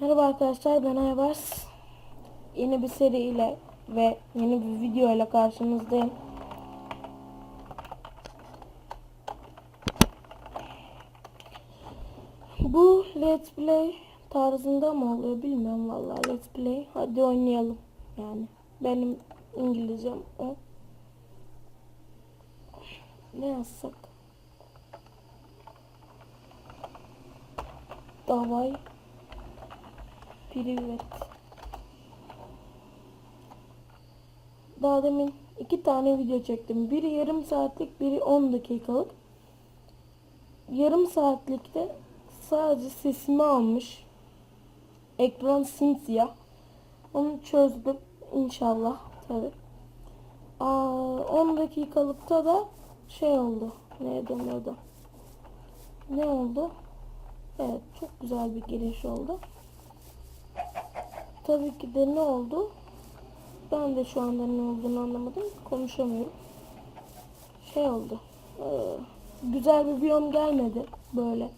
Merhaba arkadaşlar ben Aybars. Yeni bir seriyle ve yeni bir video ile karşınızdayım. Bu let's play tarzında mı oluyor bilmiyorum vallahi let's play. Hadi oynayalım yani. Benim İngilizcem o. Ne yazsak? Davay Privet. Daha demin iki tane video çektim. Biri yarım saatlik, biri 10 dakikalık. Yarım saatlikte sadece sesimi almış. Ekran simsiyah. Onu çözdüm inşallah tabi. Aa, 10 dakikalıkta da şey oldu. Ne deniyordu? Ne oldu? Evet çok güzel bir giriş oldu. Tabii ki de ne oldu? Ben de şu anda ne olduğunu anlamadım. Konuşamıyorum. Şey oldu. Ee, güzel bir biyom gelmedi. Böyle.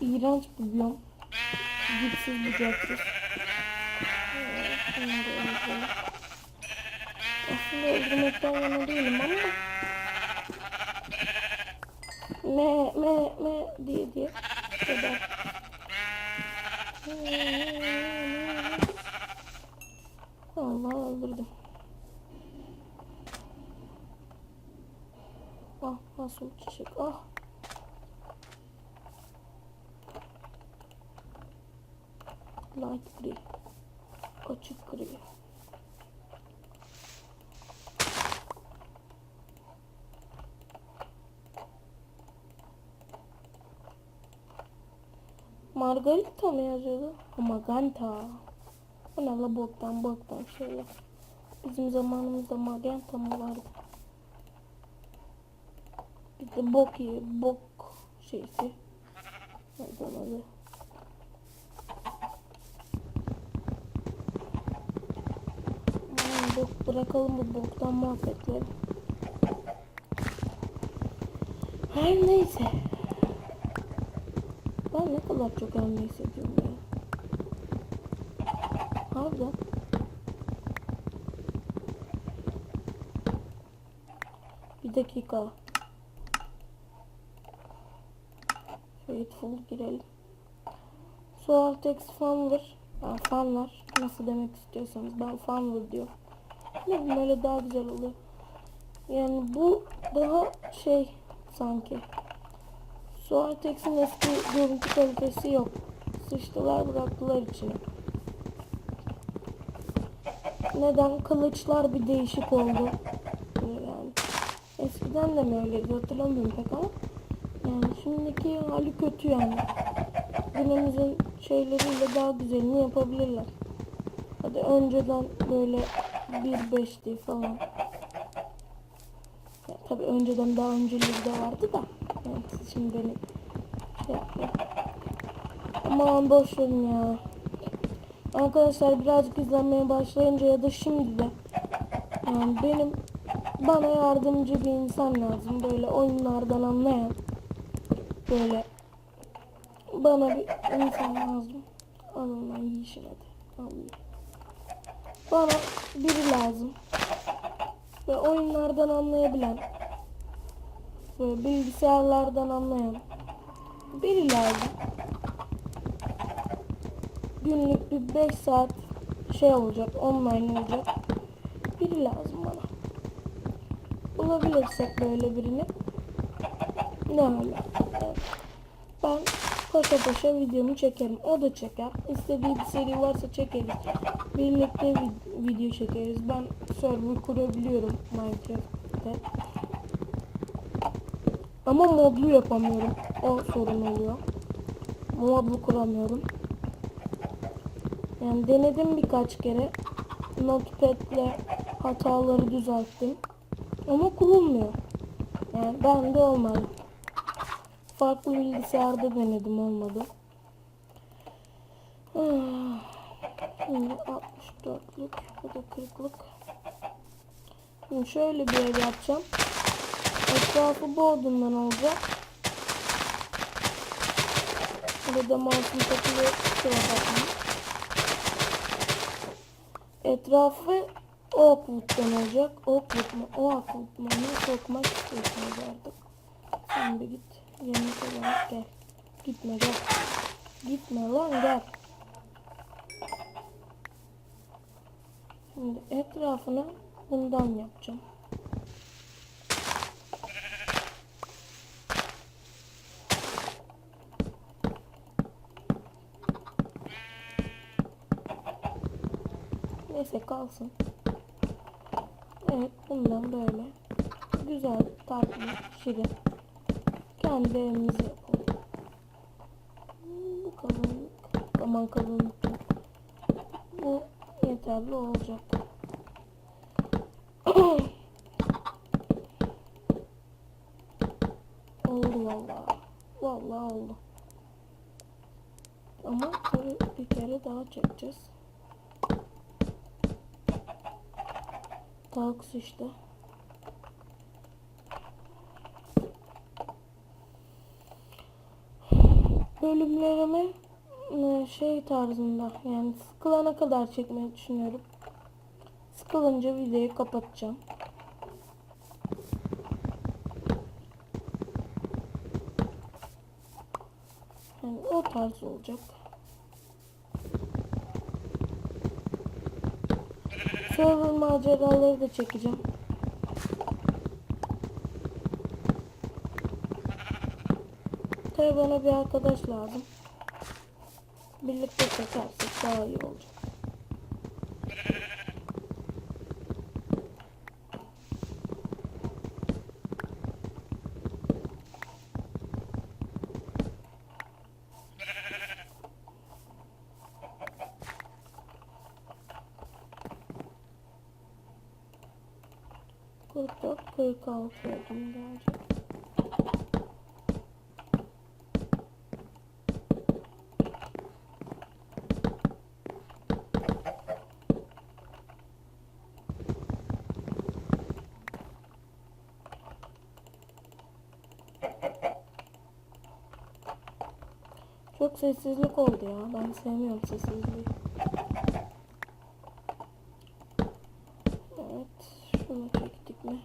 iğrenç bir biyom. Dipsiz bucaksız. Ee. Aslında öldürmekten yana değilim ama me me me diye diye Margarita mı yazıyordu? Ha, Magenta. Bu ne la boktan boktan şeyler. Bizim zamanımızda magenta mı vardı? Bizde bok iyi, bok şeysi. Nereden adı? Aman bok bırakalım bu boktan muhabbetleri. Her neyse. Ben ne kadar çok ölmeyi seviyorum ya. Harbiden. Bir dakika. Faithful girelim. Soartex Fanver. Yani fanlar. Nasıl demek istiyorsanız. Ben Fanver diyorum. Ne bileyim öyle daha güzel oluyor. Yani bu daha şey sanki. Soartex'in eski görüntü kalitesi yok. Sıçtılar bıraktılar içine. Neden? Kılıçlar bir değişik oldu. Yani eskiden de mi öyleydi hatırlamıyorum pek ama yani şimdiki hali kötü yani. Günümüzün şeyleriyle daha güzelini yapabilirler. Hadi önceden böyle 1.5'ti falan. Ya, tabii önceden daha önceleri de vardı da. Yani siz şimdi beni şey yapmayın. Aman boş verin ya. Arkadaşlar birazcık izlenmeye başlayınca ya da şimdi de yani benim bana yardımcı bir insan lazım. Böyle oyunlardan anlayan böyle bana bir insan lazım. Alın lan yiyişin hadi. Alın. Bana biri lazım. Ve oyunlardan anlayabilen böyle bilgisayarlardan anlayan biri lazım günlük bir 5 saat şey olacak, online olacak. Biri lazım bana. Bulabilirsek böyle birini. Ne. Evet. Ben paşa paşa videomu çekerim. O da çeker. İstediği bir seri varsa çekeriz. Birlikte vid- video çekeriz. Ben server kurabiliyorum Minecraft'te. Ama modlu yapamıyorum. O sorun oluyor. Modlu kuramıyorum. Yani denedim birkaç kere. Notepad'le hataları düzelttim. Ama kurulmuyor. Yani ben de olmadı. Farklı bilgisayarda denedim olmadı. Ah, Şimdi 64'lük bu da 40'lık. Şimdi şöyle bir ev yapacağım. Etrafı bu odundan olacak. Burada mouse'un takılı kusura bakmayın. Etrafı Oakwood'dan olacak. Oakwood mu? Oakwood mu? Ne sokmak istiyorsunuz artık. Sen bir git. Yemek olarak gel. Gitme gel. Gitme lan gel. Şimdi etrafını bundan yapacağım. Neyse kalsın. Evet bundan böyle. Güzel, tatlı, şirin. Kendi evimizi yapalım. Bu kalınlık. Aman kalınlık. Bu yeterli olacak. oldu vallahi. Vallahi oldu. Ama bir kere daha çekeceğiz. Talks işte. Bölümlerimi e, şey tarzında yani sıkılana kadar çekmeyi düşünüyorum. Sıkılınca videoyu kapatacağım. Yani o tarz olacak. Server maceraları da çekeceğim. Tabii bana bir arkadaş lazım. Birlikte çekersek daha iyi olacak. Kırk altı oldum gelecek. Çok sessizlik oldu ya. Ben sevmiyorum sessizliği. Evet. Şunu çektik mi?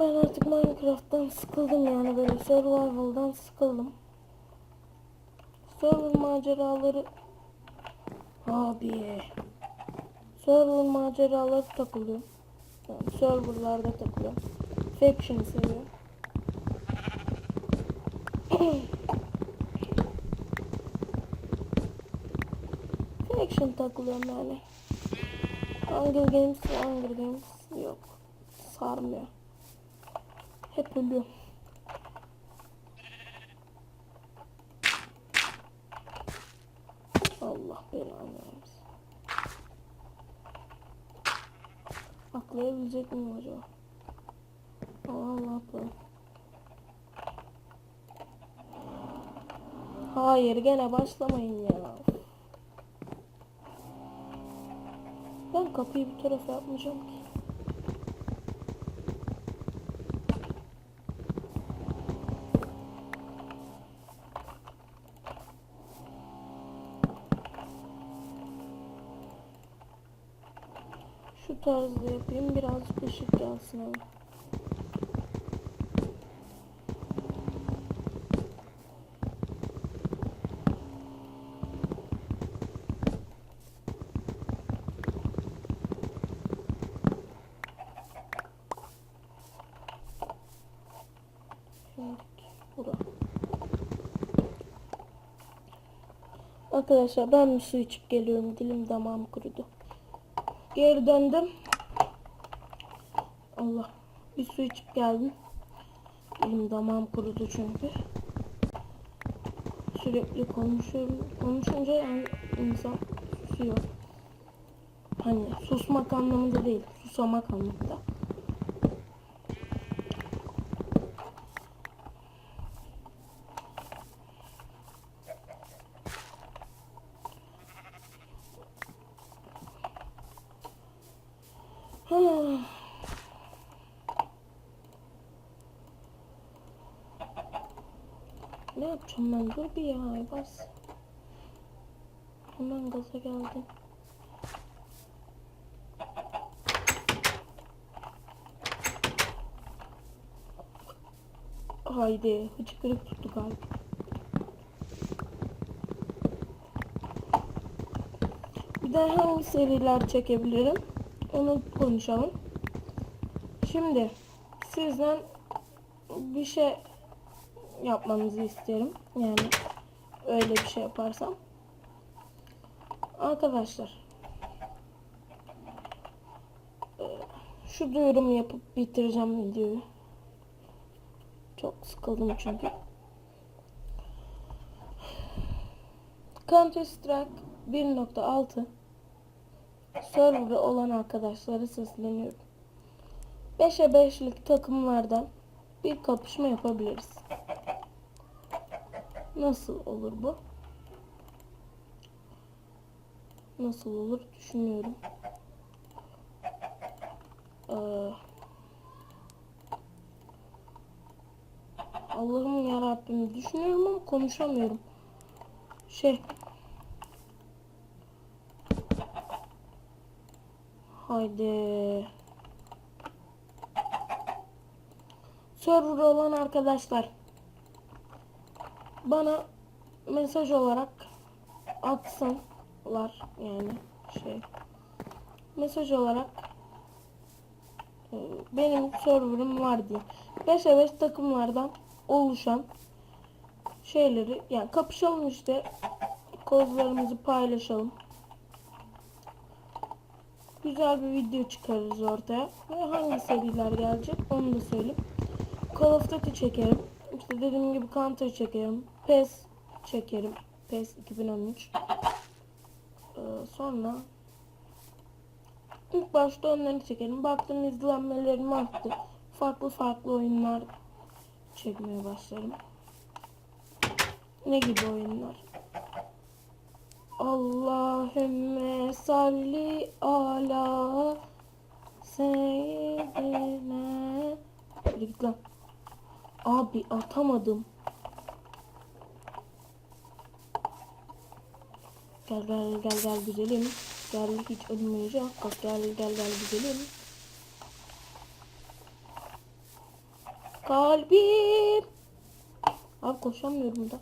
Ben artık Minecraft'tan sıkıldım yani böyle survival'dan sıkıldım. Server maceraları Abi Server maceraları takılıyorum. Yani serverlarda takılıyorum. Faction'ı seviyorum. Faction takılıyorum yani. Hunger Games, Hunger Games yok. Sarmıyor. Hep ölüyorum. Allah belanı versin. Atlayabilecek miyim acaba? Allah atladım. Hayır gene başlamayın ya. Ben kapıyı bir tarafa yapmayacağım ki. Şu tarzda yapayım birazcık ışık gelsin bura. Arkadaşlar ben bir su içip geliyorum. Dilim damağım kurudu. Geri döndüm. Allah. Bir su içip geldim. Dilim damağım kurudu çünkü. Sürekli konuşuyorum. Konuşunca yani insan susuyor. Hani susmak anlamında değil. Susamak anlamında. Hmm. Ben? Dur bir ya bas. Hemen gaza geldim. Haydi hıçkırık tuttu galiba. Bir de hangi seriler çekebilirim? Onu konuşalım. Şimdi sizden bir şey yapmanızı isterim. Yani öyle bir şey yaparsam. Arkadaşlar e, şu duyurumu yapıp bitireceğim videoyu. Çok sıkıldım çünkü. Counter Strike 1.6 serverı olan arkadaşlara sesleniyorum. 5'e 5'lik takımlardan bir kapışma yapabiliriz. Nasıl olur bu? Nasıl olur düşünüyorum. Ee, Allah'ım ya Rabbim düşünüyorum ama konuşamıyorum. Şey. Haydi. Server olan arkadaşlar bana mesaj olarak atsınlar yani şey mesaj olarak e, benim serverım var diye. 5'e 5 takımlardan oluşan şeyleri yani kapışalım işte kozlarımızı paylaşalım. Güzel bir video çıkarırız ortaya. Ve hangi seriler gelecek onu da söyleyeyim. Call of Duty çekerim işte dediğim gibi Counter çekerim. PES çekerim. PES 2013 ee, sonra ilk başta onları çekerim. Baktım izlenmelerim arttı. Farklı farklı oyunlar çekmeye başlarım. Ne gibi oyunlar? Allahümme salli ala seyyidine Hadi git lan. Abi atamadım. Gel gel gel gel güzelim. Gel hiç ölmeyecek. Bak gel gel gel güzelim. Kalbim. Abi koşamıyorum da.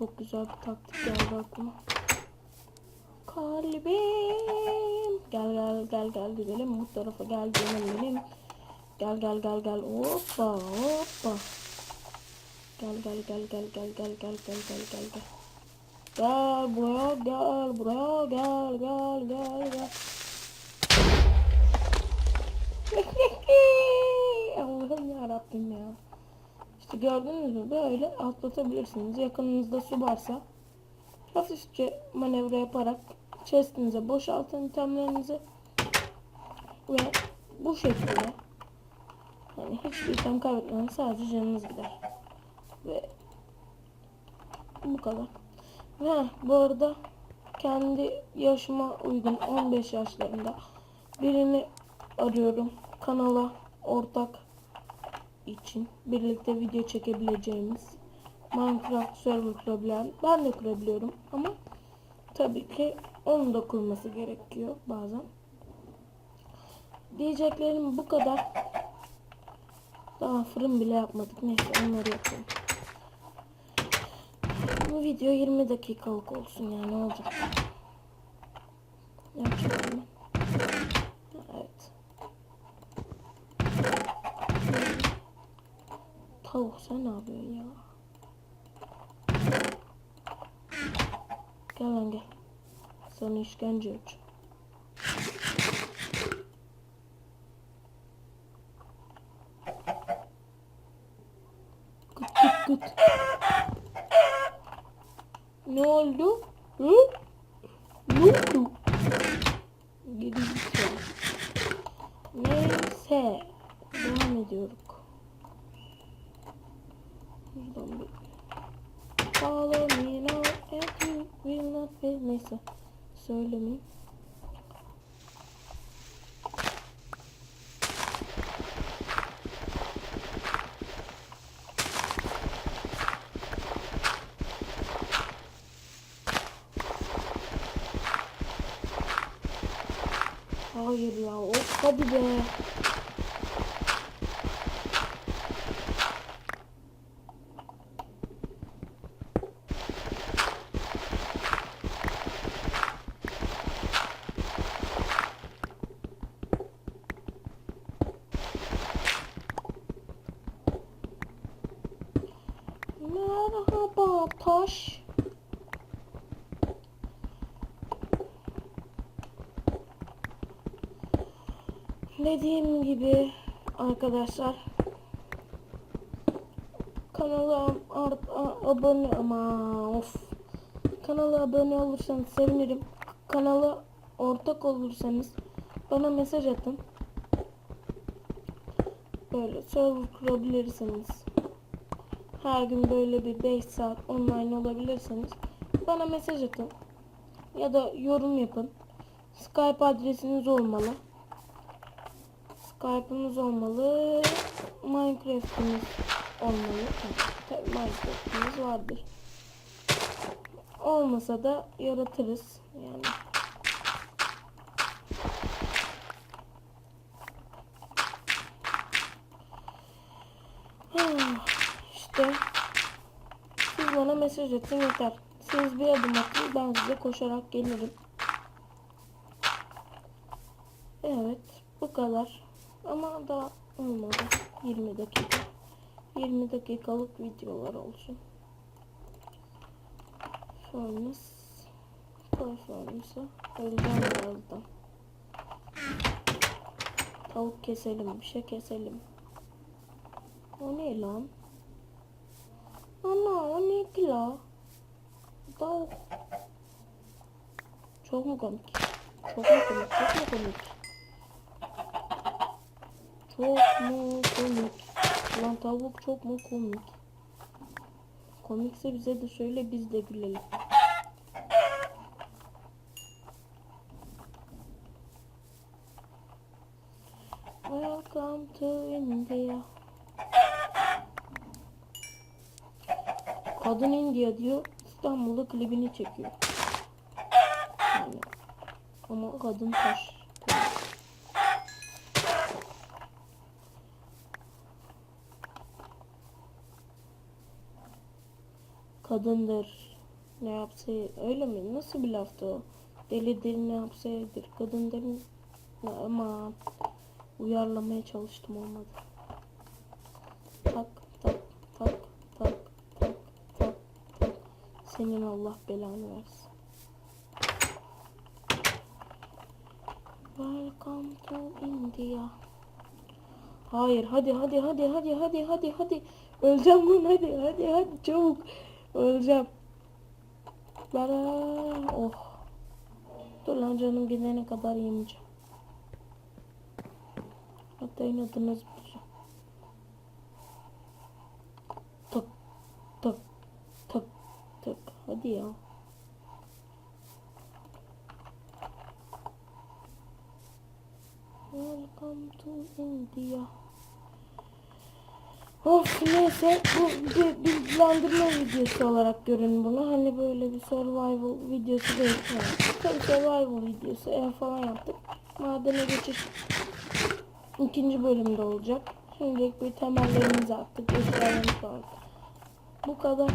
Çok güzel bir taktik geldi aklıma. Kalbim. Gel gel gel gel güzelim bu tarafa gel canım. Gel gel gel gel hoppa hoppa. Gel gel gel gel gel gel gel gel gel gel gel. Gel buraya gel buraya gel gel gel gel. Allah'ım ya Rabbim ya. Gördünüz mü böyle atlatabilirsiniz. Yakınınızda su varsa hafifçe manevra yaparak chestinize boşaltın itemlerinizi ve bu şekilde yani hiçbir item kaybetmeden sadece canınız gider. Ve bu kadar. Ve bu arada kendi yaşıma uygun 15 yaşlarında birini arıyorum. Kanala ortak için birlikte video çekebileceğimiz Minecraft server kurabilen ben de kurabiliyorum ama tabii ki onun da kurması gerekiyor bazen. Diyeceklerim bu kadar. Daha fırın bile yapmadık. Neyse onları yapalım. Bu video 20 dakikalık olsun yani olacak? Yapacak mı? Evet. Tavuk sen ne yapıyorsun ya? Gel lan gel. Sana işkence yapacağım. Gıt gıt gıt. Ne oldu? Hı? Ne oldu? Gideceğim. Neyse. Devam ediyoruz. Buradan bir Follow me now and you will Neyse. Söylemeyeyim. Hayır ya. Of hadi be. Merhaba taş. Dediğim gibi arkadaşlar kanala abone ama of kanala abone olursanız sevinirim. Kanala ortak olursanız bana mesaj atın. Böyle server kurabilirsiniz. Her gün böyle bir 5 saat online olabilirseniz bana mesaj atın. Ya da yorum yapın. Skype adresiniz olmalı. Skype'ımız olmalı. Minecraft'ımız olmalı. Tabii Minecraft'ımız vardır. Olmasa da yaratırız. Yani işte siz bana mesaj atın yeter. Siz bir adım atın ben size koşarak gelirim. Evet bu kadar. Ama daha olmadı. 20 dakika. 20 dakikalık videolar olsun. Koy furnace'ı. Öleceğim birazdan. Tavuk keselim. Bir şey keselim. O ne lan? Ana o ne ki la? Tavuk. Çok mu komik? Çok mu komik? Çok mu komik? Çok mu komik? Lan tavuk çok mu komik? Komikse bize de söyle biz de gülelim. Welcome to India. Kadın India diyor. İstanbul'da klibini çekiyor. Yani, ama kadın taş. Kadındır ne yapsa öyle mi? Nasıl bir laftı o? Delidir ne yapsa yedir. Kadındır ne ama uyarlamaya çalıştım olmadı. Tak tak tak tak tak tak tak. Senin Allah belanı versin. Welcome to India. Hayır hadi hadi hadi hadi hadi hadi hadi. Öleceğim lan hadi hadi hadi çabuk. Öleceğim. Bara oh. Dur lan canım gidene kadar yemeyeceğim. Hatta inadınız bulacağım. Tak tak tak tak. Hadi ya. Welcome to India. Neyse bu bir bilgilendirme videosu olarak görün bunu. Hani böyle bir survival videosu değil. Yani. Tabii survival videosu ev falan yaptık. Madene geçiş ikinci bölümde olacak. Şimdilik bir temellerimizi attık. Eşyalarımızı attık. Bu kadar.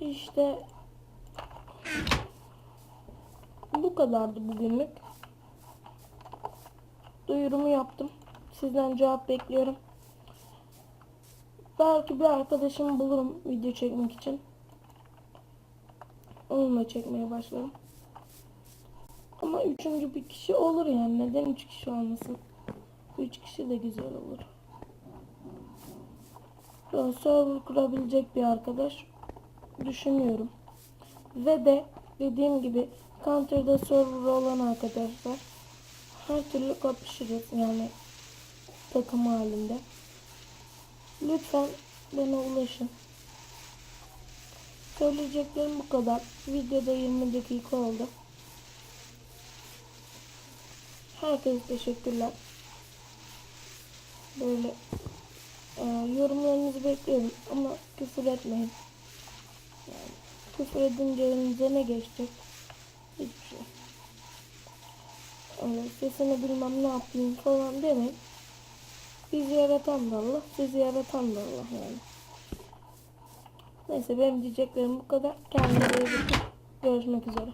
İşte bu kadardı bugünlük. Duyurumu yaptım. Sizden cevap bekliyorum. Belki bir arkadaşımı bulurum video çekmek için. Onunla çekmeye başlarım. Ama üçüncü bir kişi olur yani. Neden üç kişi olmasın? Üç kişi de güzel olur. Ya, server kurabilecek bir arkadaş düşünüyorum. Ve de dediğim gibi Counter'da server olan arkadaşlar her türlü kapışırız yani takım halinde. Lütfen bana ulaşın. Söyleyeceklerim bu kadar. Videoda 20 dakika oldu. Herkese teşekkürler. Böyle e, yorumlarınızı bekliyorum ama küfür etmeyin. Yani, küfür edince önünüze ne geçecek? Hiçbir şey. Öyle sesini bilmem ne yapayım falan demeyin. Bizi yaratan da Allah, sizi yaratan da Allah yani. Neyse benim diyeceklerim bu kadar. Kendinize iyi bakın. Görüşmek üzere.